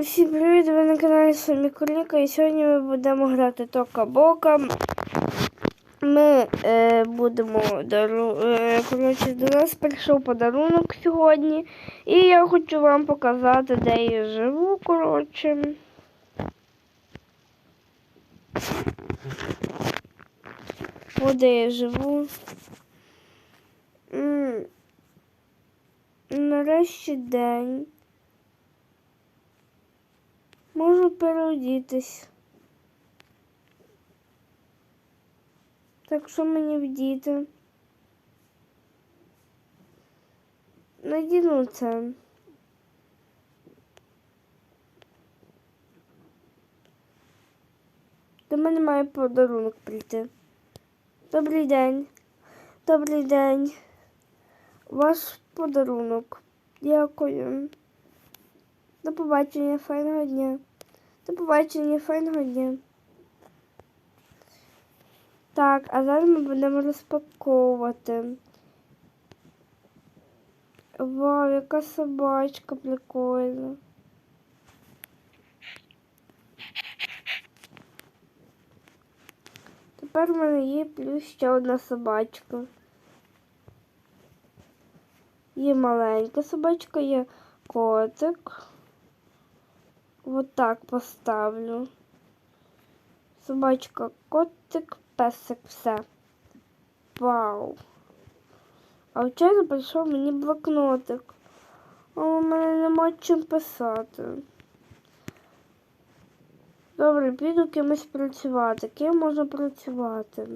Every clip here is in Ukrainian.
Всім привіт, ви на каналі Самі Куліка і сьогодні ми будемо грати Тока Бока. Ми е, будемо дару... е, коротше, до нас прийшов подарунок сьогодні. І я хочу вам показати, де я живу, коротше. От де я живу. М, Нарешті день. Можу переодітись. Так що мені вдіти? Надіну це. До мене має подарунок прийти. Добрий день. Добрий день. Ваш подарунок. Дякую. До побачення, файного дня. До побачення, файного дня. Так, а зараз ми будемо розпаковувати. Вау, яка собачка прикольна. Тепер в мене є плюс ще одна собачка. Є маленька собачка, є котик. Вот так поставлю. Собачка, котик, песик, все. Вау. А вчора прийшов мені блокнотик. А у мене нема чим писати. Добре, піду кимось працювати. Ким можна працювати?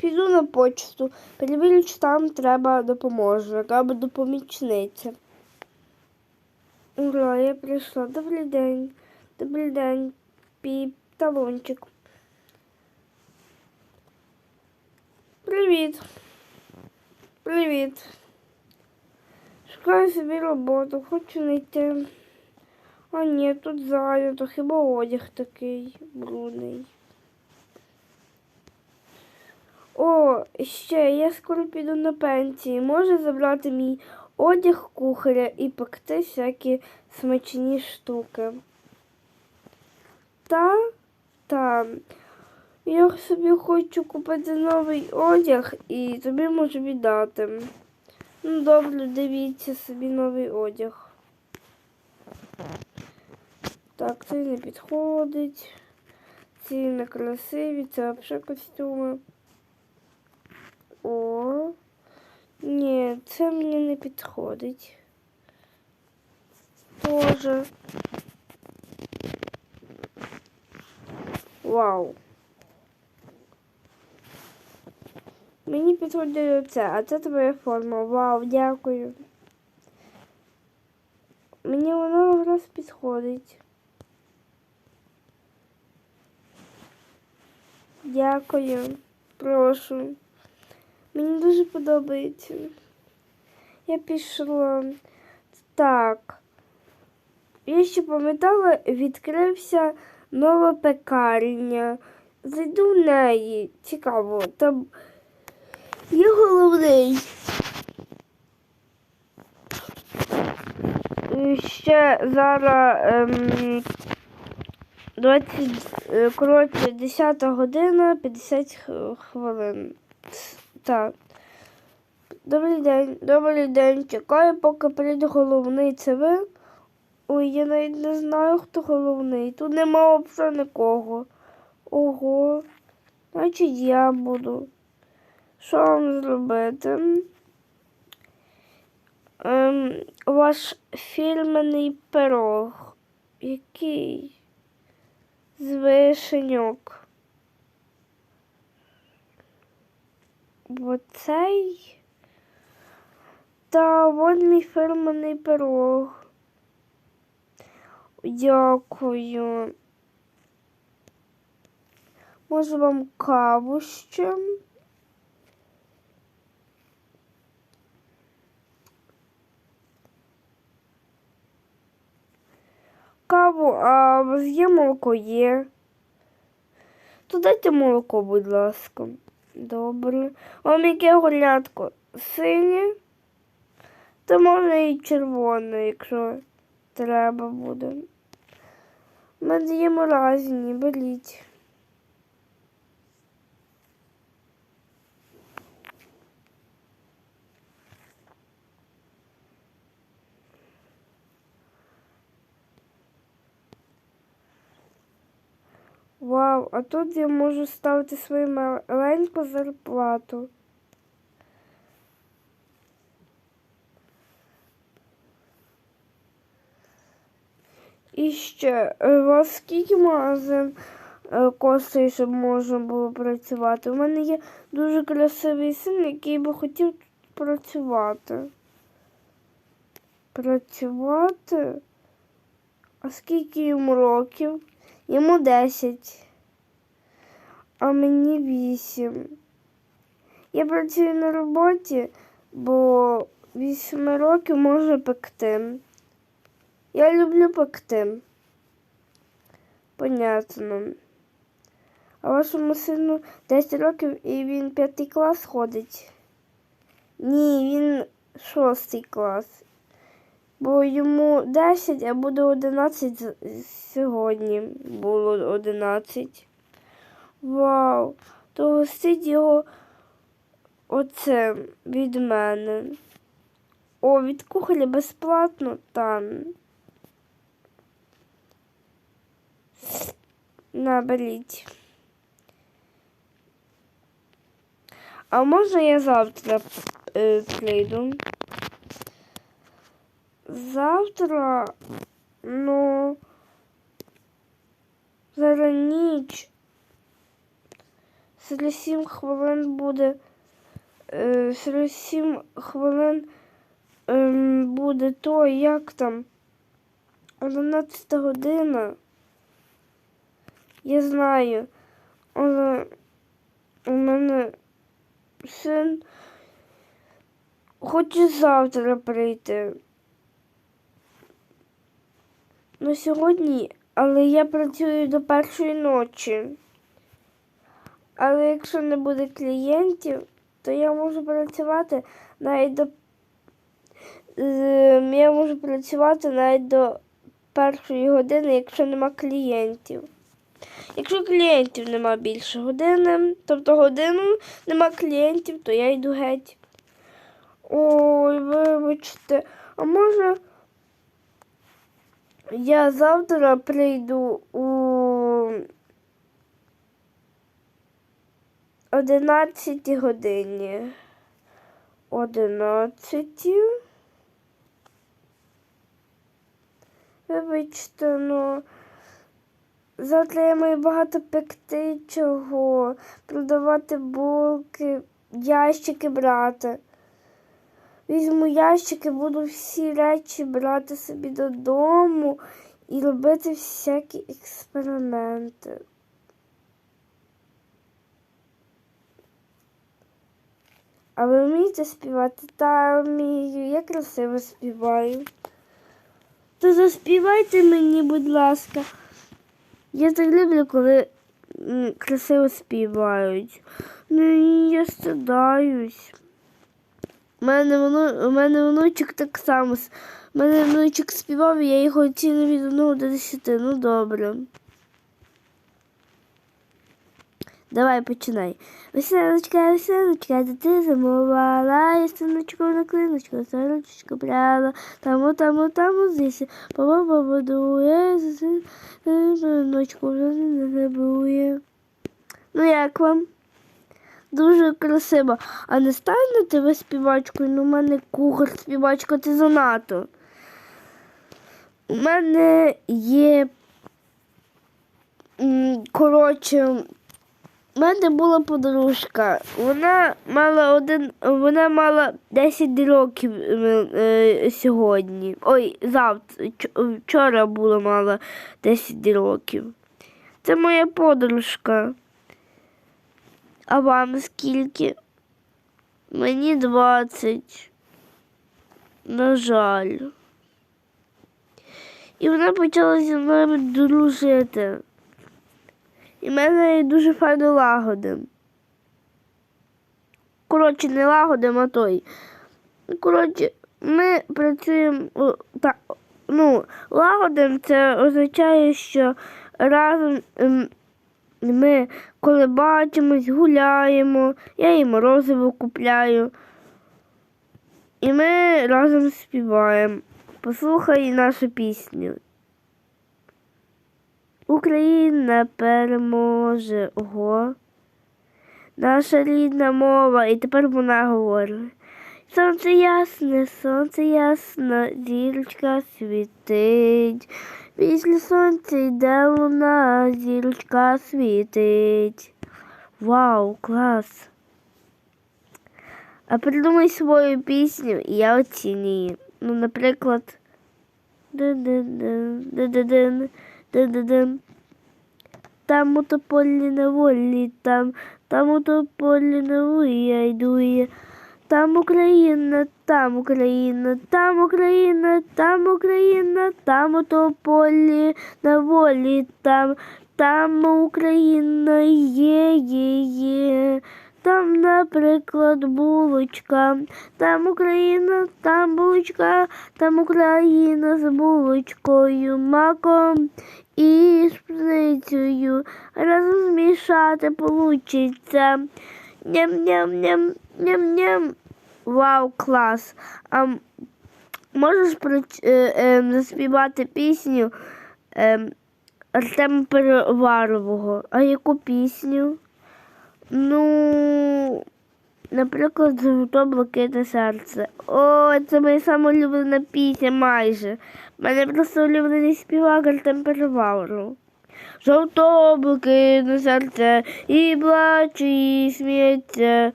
Піду на почту, перевірю, чи там треба допоможник або допомічниця. Ура, я прийшла. Добрий день. Добрий день. Піп, талончик. Привіт. Привіт. Шукаю собі роботу, хочу знайти. А ні, тут зайнято, хіба одяг такий брудний. О, ще я скоро піду на пенсії. Може забрати мій одяг кухаря і пекти всякі смачні штуки. Та, та. Я собі хочу купити новий одяг і тобі можу віддати. Ну, добре, дивіться собі новий одяг. Так, цей не підходить. Ці не красиві, це взагалі костюми. О, ні, це мені не підходить. Тоже. Вау. Мені підходить оце, а це твоя форма. Вау, дякую. Мені воно якраз підходить. Дякую. Прошу. Мені дуже подобається. Я пішла. Так. Я ще пам'ятала, відкрився нова пекарня. Зайду в неї. Цікаво, там є головний. Ще зараз ем, 20, е, коротше, 10 година 50 хвилин. Так. Добрий день, добрий день. Чекаю, поки прийде головний. Це ви? Ой, я навіть не знаю, хто головний. Тут нема взагалі нікого. Ого. Значить я буду. Що вам зробити? Ем, ваш фірменний пирог. Який? З вишеньок. Оцей. Та вон мій фірменний пирог. Дякую. Може вам каву ще? Каву, а є молоко є? То дайте молоко, будь ласка. Добре. Вам яке горлятко? синє, Та можна і червоне, якщо треба буде. Ми даємо разні, беріть. Вау, а тут я можу ставити свою маленьку зарплату. І ще, е, у скільки магазин е, коштує, щоб можна було працювати? У мене є дуже красивий син, який би хотів тут працювати. Працювати? А скільки йому років? Йому 10, а мені 8. Я працюю на роботі, бо 8 років можна пекти. Я люблю пекти. Понятно. А вашому сину 10 років і він п'ятий клас ходить? Ні, він шостий клас. Бо йому 10, а буде 11 сьогодні. Було 11. Вау! То гостить його оце від мене. О, від кухаря безплатно там. Наберіть. А може я завтра е, прийду? Завтра, ну, зараз ніч. Через 7 хвилин буде. Е, через 7 хвилин ем, буде то, як там. 11 година. Я знаю. Але у мене син хоче завтра прийти. Ну, сьогодні, але я працюю до першої ночі. Але якщо не буде клієнтів, то я можу працювати навіть до Е, я можу працювати навіть до першої години, якщо нема клієнтів. Якщо клієнтів нема більше години, тобто годину нема клієнтів, то я йду геть. Ой, вибачте, а може я завтра прийду у 11 годині. 11. Вибачте, ну завтра я маю багато пекти чого, продавати булки, ящики брати. Візьму ящики, буду всі речі брати собі додому і робити всякі експерименти. А ви вмієте співати? Та вмію, я красиво співаю. То заспівайте мені, будь ласка. Я так люблю, коли красиво співають. Ну і я стидаюсь. У мене, вну, у мене внучок так само. У мене внучок співав, і я його оцінив від 1 до 10. Ну добре. Давай починай. Веселочка, веселочка, де ти замовала, я синочку на клиночку, сорочечку брала, таму, таму, таму, здесь, папа побудує, синочку вже не забує. Ну як вам? Дуже красиво. А не стане тебе співачкою? Ну, у мене кухар співачка, ти занадто. У мене є. Коротше, у мене була подружка. Вона мала один, вона мала 10 років е, е, сьогодні. Ой, завтра, вчора була мала 10 років. Це моя подружка. А вам скільки? Мені 20. На жаль. І вона почала зі мною дружити. І в мене дуже файно лагодим. коротше, не лагодим, а той. Коротше, ми працюємо о, та, ну, лагодим, це означає, що разом ем, ми, коли бачимось, гуляємо, я їй морозиво купляю. І ми разом співаємо. Послухай нашу пісню. Україна переможе. Ого. Наша рідна мова. І тепер вона говорить. Сонце ясне, сонце ясно, зірочка світить. Після сонця йде луна, зірочка світить. Вау, клас! А придумай свою пісню, і я оцінюю. Ну, наприклад. Там у тополі на волі, там, там у тополі на волі йду. Там Україна, там Україна, там Україна, там Україна, там у тополі на волі, там, там Україна є, є, є. Там, наприклад, булочка, там Україна, там булочка, там Україна з булочкою, маком і з. Разом змішати получиться. Ням-ням-ням, ням-ням. Вау, клас. А можеш проч- е, е, заспівати пісню е, Артема Переварового? А яку пісню? Ну, наприклад, золото блакитне серце. О, це моя сама пісня майже. У мене просто улюблений співак Артем Переваров. Жовто блакитне серце і плаче, і сміється.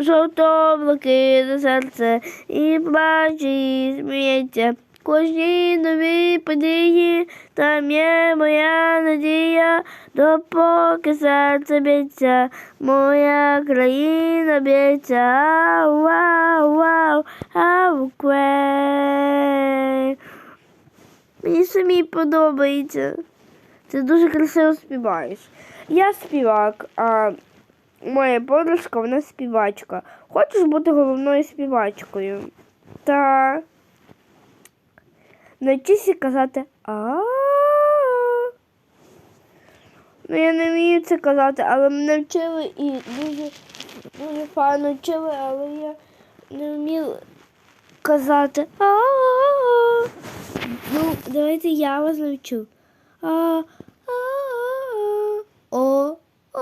Жовто блакитне серце і плаче, і сміється. Кожній новій події там є моя надія, допоки серце б'ється, моя країна б'ється. Ау, ау, ау, ау. Мені самі подобається. Ти дуже красиво співаєш. Я співак, а моя подружка, вона співачка. Хочеш бути головною співачкою? Та навчися казати а. Ну, я не вмію це казати, але мене вчили і дуже, дуже файно вчили, але я не вміла казати а. Ну, давайте я вас навчу. А, а, о, о, о,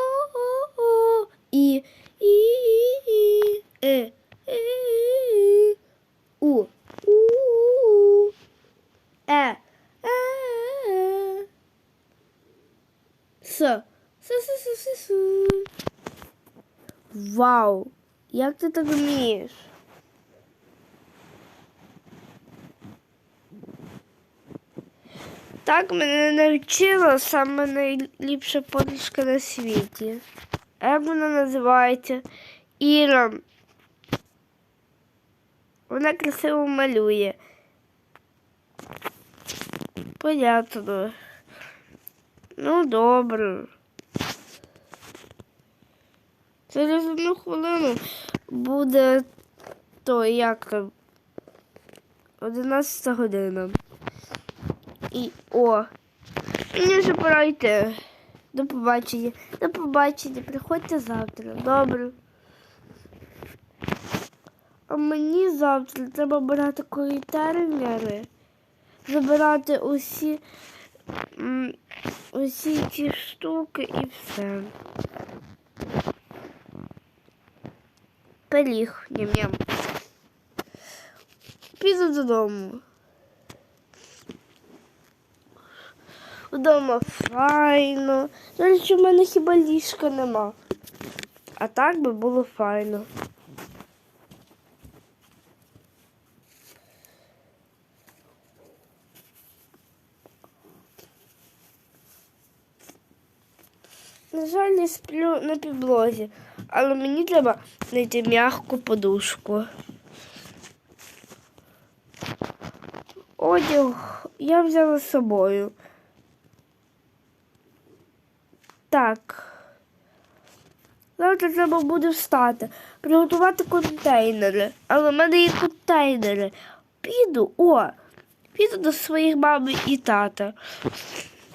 о, і, і, і, е, е, у, у, е, е, с, с, с, с, с, с. Вау, як ти так Так мене навчила саме найліпша подружка на світі. Як вона називається? Іра. Вона красиво малює. Понятно. Ну, добре. Через одну хвилину буде то як там 11 година. І о, мені вже пора йти. До побачення. До побачення. Приходьте завтра. Добре. А мені завтра треба брати терміри, забирати усі, усі ці штуки і все. Пиріг, ням-ням. Піду додому. Вдома файно. До в мене хіба ліжка нема. А так би було файно. На жаль, я сплю на підлозі, але мені треба знайти м'яку подушку. Одяг я взяла з собою. Так. Завтра треба буде встати, приготувати контейнери. Але в мене є контейнери. Піду, о, піду до своїх мами і тата.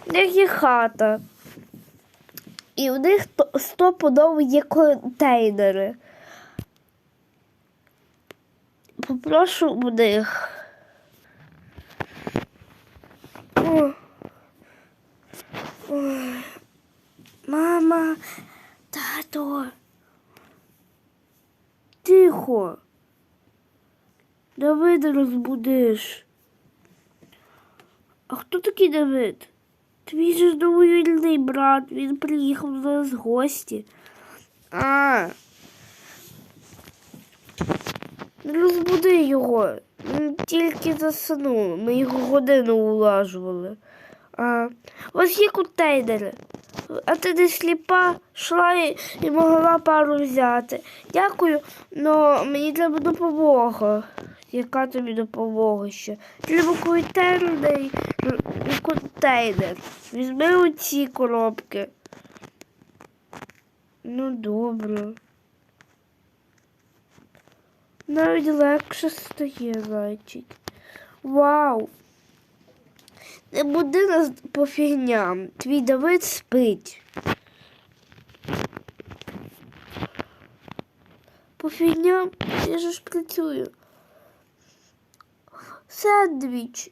В них є хата. І в них то- стопудово є контейнери. Попрошу у них. О. Ой. Мама, тато. Тихо. Давида розбудиш. А хто такий Давид? Твій же двоюрідний брат, він приїхав зараз з гості. А. Розбуди його. Він тільки заснув. Ми його годину улажували. А. Вас є контейнери. А ти не сліпа, йшла і, і могла пару взяти. Дякую, але мені треба допомога. Яка тобі допомога ще? Треба контейнер і контейнер. Візьми оці коробки. Ну, добре. Навіть легше стає, зайчик. Вау! Не буди нас по фігням. Твій Давид спить. По фігням я ж працюю. Сендвіч.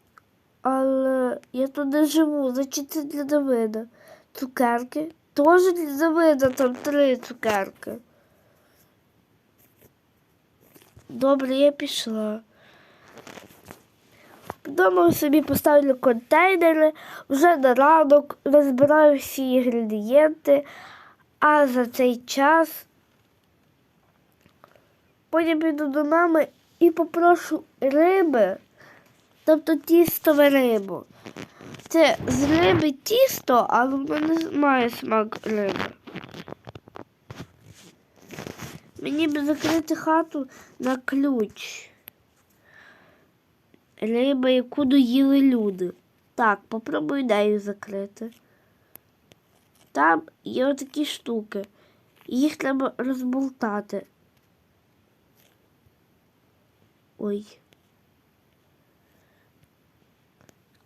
Але я не живу, значить це для Давида. Цукерки. Теж для Давида там три цукерки. Добре, я пішла. Вдома собі поставлю контейнери, вже на ранок розбираю всі інгредієнти, а за цей час потім піду до мами і попрошу риби, тобто тістове рибу. Це з риби тісто, але воно не має смак риби. Мені б закрити хату на ключ. Риба, яку доїли люди. Так, попробую ідею закрити. Там є отакі штуки. Їх треба розболтати. Ой.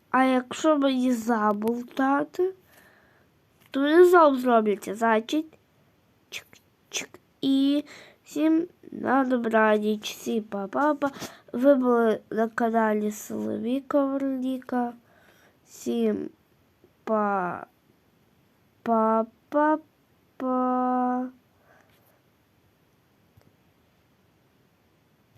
А якщо мені заболтати, то вони знов зробляться, значить. Чик-чик. І всім на добраніч, всім па-па-па. Ви були на каналі Соловіка Верліка. Всім па па па па